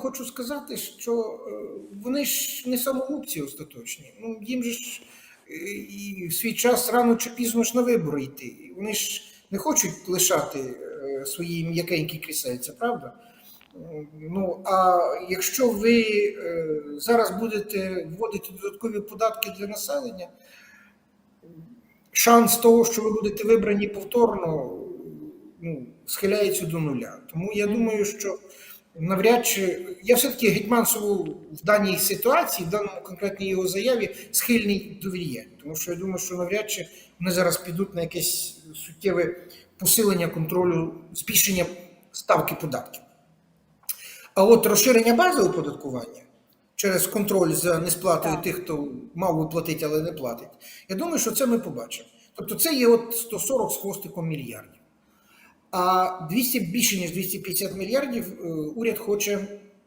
Хочу сказати, що е, вони ж не самогубці остаточні. Ну, їм же ж е, і в свій час рано чи пізно ж на вибори йти. Вони ж не хочуть лишати е, свої м'якенькі крісельця, правда? Ну, а якщо ви зараз будете вводити додаткові податки для населення, шанс того, що ви будете вибрані повторно, ну, схиляється до нуля. Тому я думаю, що навряд чи я все-таки Гетьманцеву в даній ситуації, в даному конкретній його заяві, схильний довіряти. Тому що я думаю, що навряд чи вони зараз підуть на якесь суттєве посилення контролю, збільшення ставки податків. А от розширення бази оподаткування через контроль за несплатою Так. тих, хто мав би платити, але не платить, я думаю, що це ми побачимо. Тобто це є от 140 з хвостиком мільярдів. А 200, більше ніж 250 мільярдів е, уряд хоче